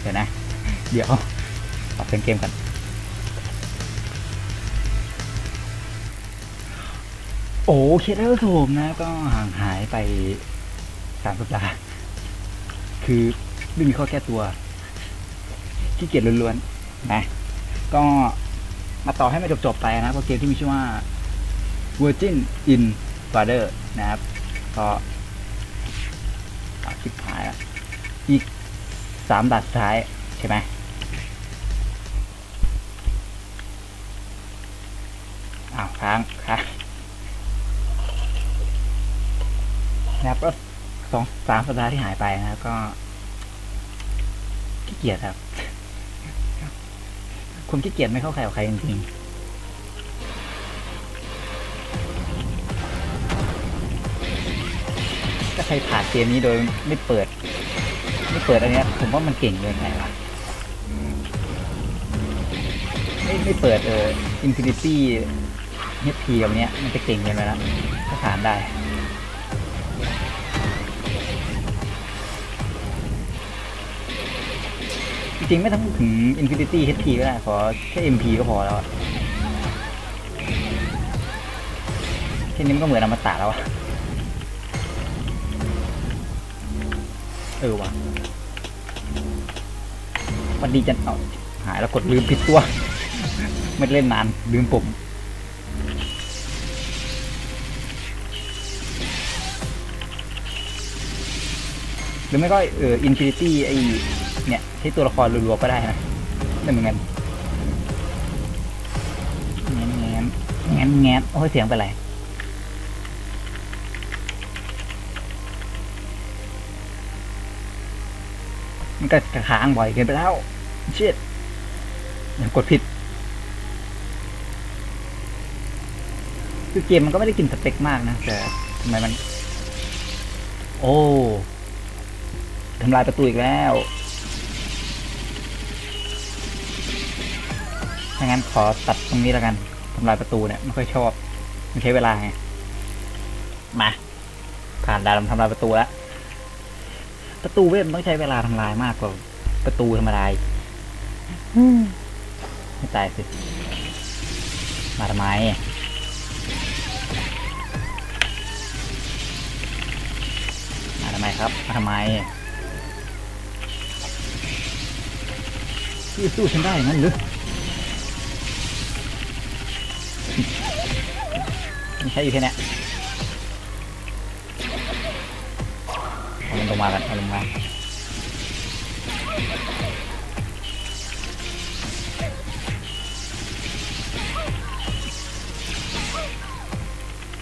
เดี๋ยวนะ เดี๋ยวปรับเป็นเกมกันโอเคแล้วครับผมนะ ก็ห่างหายไปสามสัปดาห์คือไม่มีข้อแก้ตัวขี้เกียจล้วนๆนะ ก็มาต่อให้มันจบๆไปนะเพราะเกมที่มีชื่อว่า Virgin in Father นะครับ ก็คลิปหายละ อีกสามดัดสุดท้ายใช่ไหมอ้าวค้างค้างนะครับก็สองสามสัปดาห์ที่หายไปนะก็ขี้เกียจครับคนขี้เกียจไม่เข้าใครกับใครจริงๆถ้าใครผ่านเกมนี้โดยไม่เปิด เปิดอันเนี้ยผมว่ามันเก่งเกินไปว่ะไม่ไม่เปิดเออ Infinity HP แบบเนี้ยมันจะเก่งเกินไปแล้วถ้าผ่านได้จริงๆไม่ต้องถึง Infinity HP ก็ได้ขอแค่ MP ก็พอแล้วอะแค่นี้มันก็เหมือนอมตะแล้วอะเออว่ะ วันดีจันเอาหายแล้วกดลืมผิดตัว ไม่เล่นนาน ลืมปุ่มหรือไม่ก็เออ Infinity ไอเนี่ยใช้ตัวละครรัวๆก็ได้นะได้เหมือนกันแงนแงนแงนแงนโอ้ยเสียงเป็นไร มันก็ค้างบ่อยเกินไปแล้ว เชิดอย่างกดผิด คือเกมมันก็ไม่ได้กินสเปคมากนะ แต่ทำไมมัน โอ้ทำลายประตูอีกแล้วถ้างั้นขอตัดตรงนี้แล้วกันทำลายประตูเนี่ยไม่ค่อยชอบ มันใช้เวลาไง มา ผ่านด่านทำลายประตูแล้ว ประตูเวทมันต้องใช้เวลาทำลายมากกว่าประตูธรรมดาอีกไม่ตายสิ มาทำไมมาทำไมครับ มาทำไมพี่สู้ฉันได้อย่างนั้นหรือไม่ใช่อยู่แค่เนี้ เอามันลงมากันเอาลงมา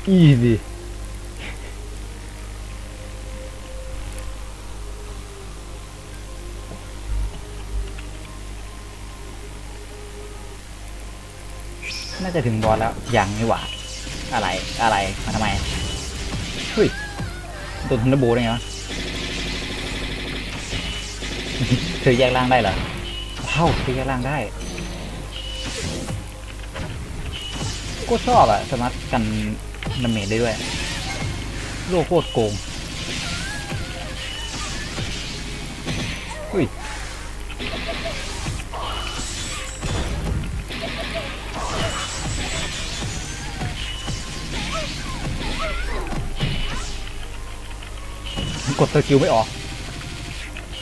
อีสิน่าจะถึงบอสแล้วยังไม่หว่าอะไรอะไรมาทำไมเฮ้ยโดนทันเดอร์โบได้ไงวะ เธอแยกร่างได้เหรอว้าเธอแยกร่างได้ก็ชอบอะสามารถกันดาเมจได้ด้วยโลกโคตรโกงเฮ้ยกดสกิลไม่ออก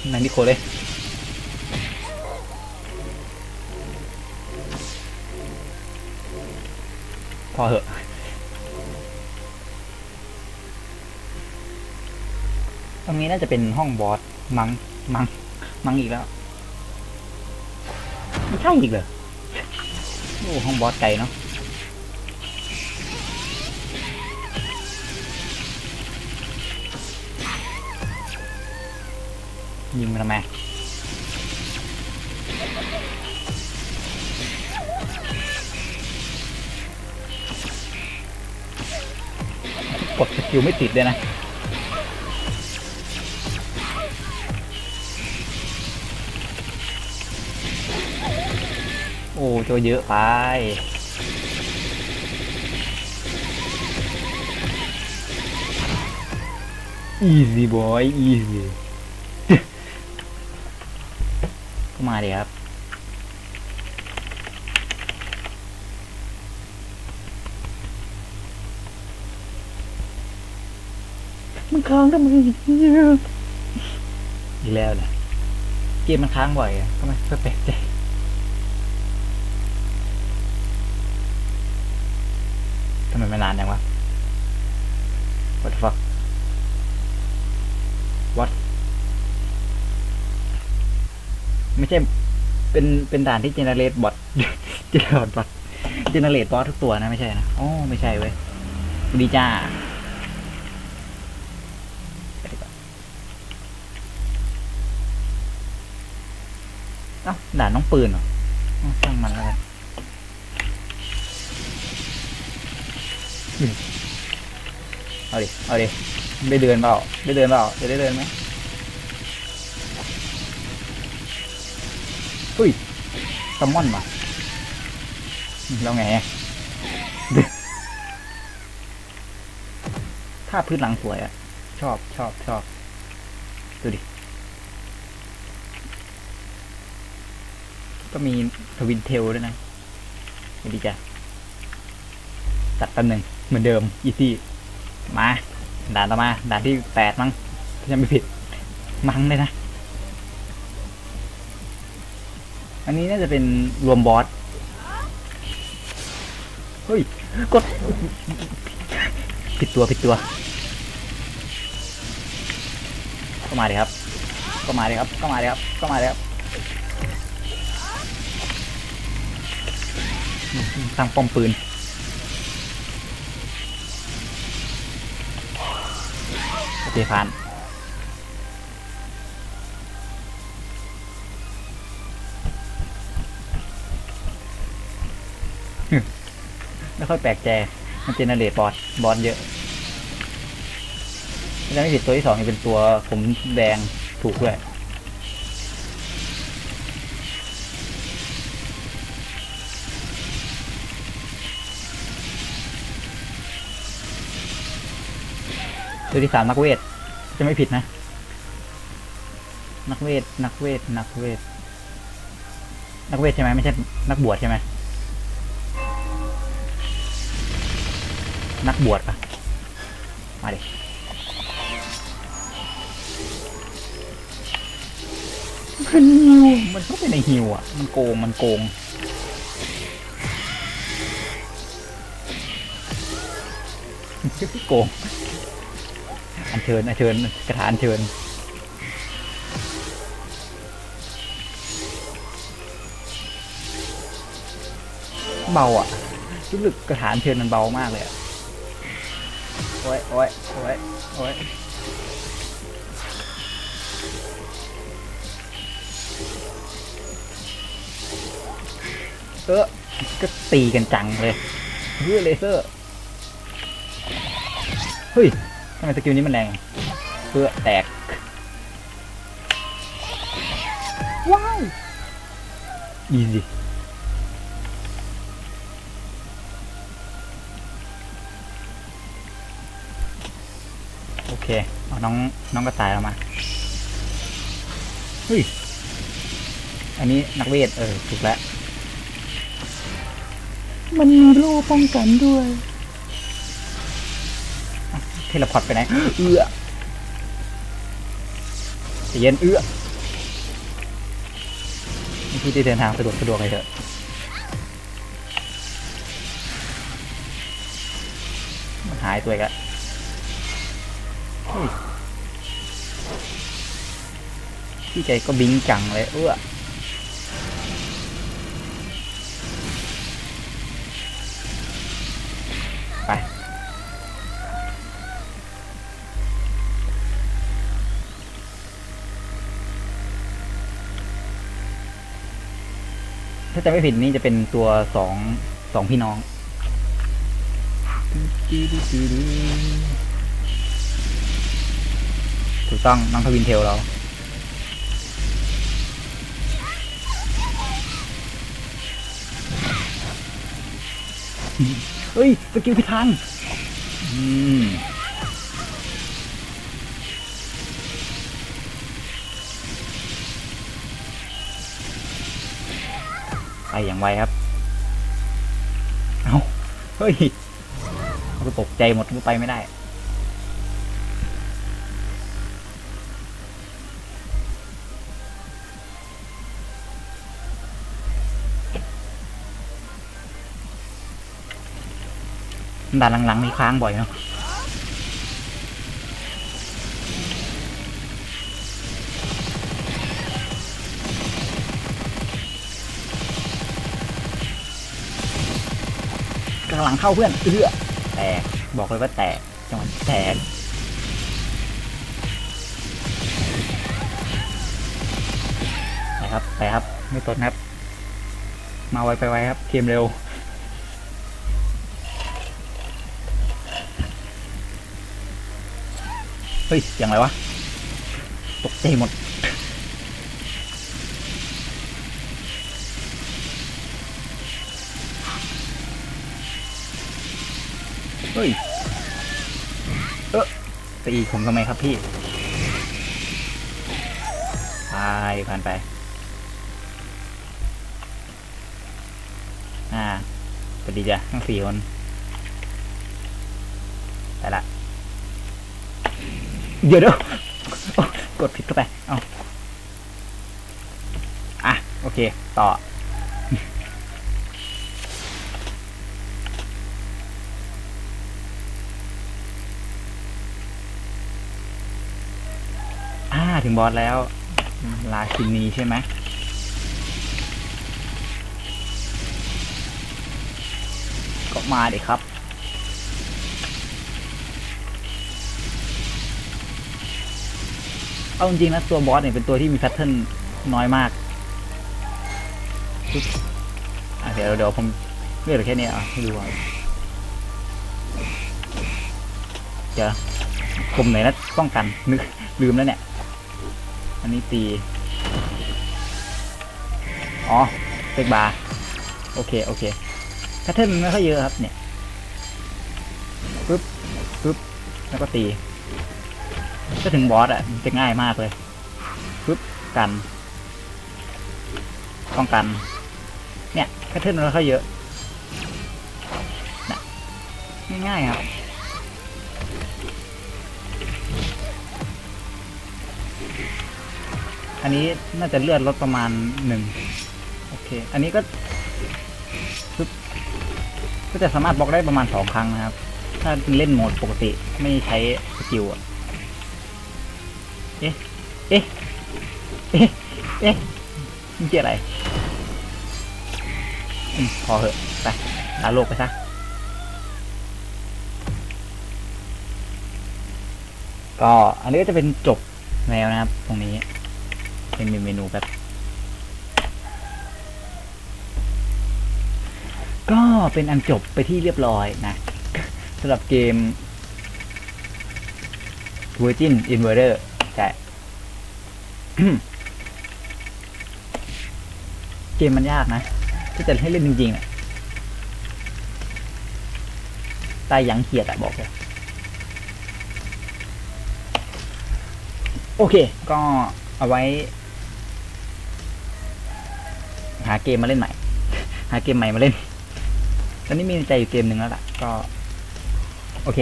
นายนิโคเลยพอเหอะตรงนี้น่าจะเป็นห้องบอสมังมังมังอีกแล้ว ไม่ใช่อีกเหรอโอ้ห้องบอสไกลเนาะ ยิงมันทำไมกดสกิลไม่ติดเลยนะโอ้โจเยอะไป easy boy easy ก็มาดิครับ มันค้างทำไมอีกแล้วเหรอเกมมันค้างบ่อยอะทำไมแปลกใจทำไมไมันนานจังวะ what the fuck ไม่ใช่ เป็นเป็นด่านที่เจเนเรตบอทเจเนเรตบอทเจเนเรตบอสทุกตัวนะไม่ใช่นะอ๋อไม่ใช่เว้ยดีจ้าเอ้าด่านน้องปืนเหรออ้างมันแล้วกันเอาดิ เอาดิ ได้เดินเปล่า ได้เดินเปล่า จะได้เดินไหม เฮ้ยซัมมอนมาอืมแล้วไงถ้าพื้นหลังสวยอะชอบชอบชอบดูดิ ก็มีทวินเทลด้วยนะไม่ดีจ้ะตัดแป๊บหนึ่งเหมือนเดิม อีซี่ มา ด่านต่อมา ด่านที่แปดมั้งถ้าจำไม่ผิด มั้งเลยนะ อันนี้น่าจะเป็นรวมบอส เฮ้ย กด ผิดตัวผิดตัว ก็มาเลยครับ ก็มาเลยครับ ก็มาเลยครับ ก็มาเลยครับตั้งป้อมปืนโอเคผ่าน ค่อยแปลกใจมันเจเนเรตบอสบอสเยอะถ้าไม่ผิดตัวที่สองนี่เป็นตัวผมแดงถูกด้วยตัวที่สามนักเวท จะไม่ผิดนะ นักเวท นักเวท นักเวท นักเวทใช่ไหมไม่ใช่นักบวชใช่ไหม นักบวชปะมาดิมันฮิวมันก็เป็นไอฮิวอะ มันโกง มันโกง โกง อันเชิญอันเชิญกระถาอันเชิญเบาอะรู้สึกกระถาอันเชิญมันเบามากเลยอะ โอ้ยโอ้ยโอ้ยโอ้ยเออก็ตีกันจังเลยเฮ้ยเลเซอร์ เฮ้ยทำไมสกิลนี้มันแรงเพื่อแตก ว้าวอีซี่ เคเอาน้องน้องกระต่ายเรามาเฮ้ยอันนี้นักเวทเออถูกแล้ว มันมีโล่ป้องกันด้วย เทเลพอร์ตไปไหน เอื้อใจเย็นเอื้อนี่คือที่เดินทางสะดวกสะดวกเลยเถอะมันหายตัวอีกแล้วเฮ้ย พี่ใจก็บิงจังเลยเอื้อไปถ้าจะไม่ผิดนี่จะเป็นตัวสองสองพี่น้อง ถูกต้องน้องทวินเทลเรา เฮ้ย สกิลพิดทางอืมไปอย่างไวครับ เอาเฮ้ยก็ตกใจหมดก็ไปไม่ได้ ด่านหลังๆมีค้างบ่อยเนาะกำลังเข้าเพื่อนเอื้อแตกบอกเลยว่าแตกจังหวะแตกไปครับไปครับ ไม่ตดนะครับ มาไวไปไวครับเกมเร็ว เฮ้ยเสียงอะไรวะ ตกใจหมด เฮ้ย เออตีผมทำไมครับพี่ไปผ่านไป อ่าสวัสดีจ้ะทั้งสี่คนไปละ เดี๋ยวเดี๋ยวโอ๊ะกดผิดเข้าไป เอาอะ โอเค ต่อ อ่า ถึงบอสแล้ว ลาชินีใช่ไหมก็มาดิครับ เอาจริงนะตัวบอสเนี่ยเป็นตัวที่มีแพทเทิร์นน้อยมากอะเดี๋ยวเดี๋ยวผมเลือกแค่นี้อะให้ดูก่อนเดี๋ยวผมไหนนะป้องกันนึกลืมแล้วเนี่ย อันนี้ตี อ๋อเซกบาร์โอเค โอเคแพทเทิร์นไม่ค่อยเยอะครับเนี่ยปึ๊บปึ๊บแล้วก็ตี ก็ถึงบอสอะจะง่ายมากเลยปึ๊บกันป้องกัน เนี่ยแพทเทิร์นมันค่อยเยอะนะง่ายๆครับอันนี้น่าจะเลือดลดประมาณหนึ่งโอเค อันนี้ก็ปึ๊บก็จะสามารถบล็อกได้ประมาณสองครั้งนะครับ ถ้าเล่นโหมดปกติไม่ใช้สกิลอะ เอ๊ะ เอ๊ะ เอ๊ะ เอ๊ะนเกี่ยอะไรอืมพอเหอะ ไปลาโลกไปซะก็อันนี้ก็จะเป็นจบแนวนะครับ ตรงนี้ เป็นเมนูแบบก็เป็นอันจบไปที่เรียบร้อยนะสำหรับเกม Virgin Inverter ใช่เกมมันยากนะที่จะให้เล่นจริงๆอะตายยังเขียดอะบอกเลยโอเค ก็เอาไว้ หาเกมมาเล่นใหม่ หาเกมใหม่มาเล่น ตอนนี้มีในใจอยู่เกมหนึ่งแล้วล่ะ ก็ โอเค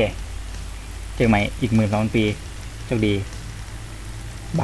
เจอใหม่อีกหมื่นสองปีโชคดี บ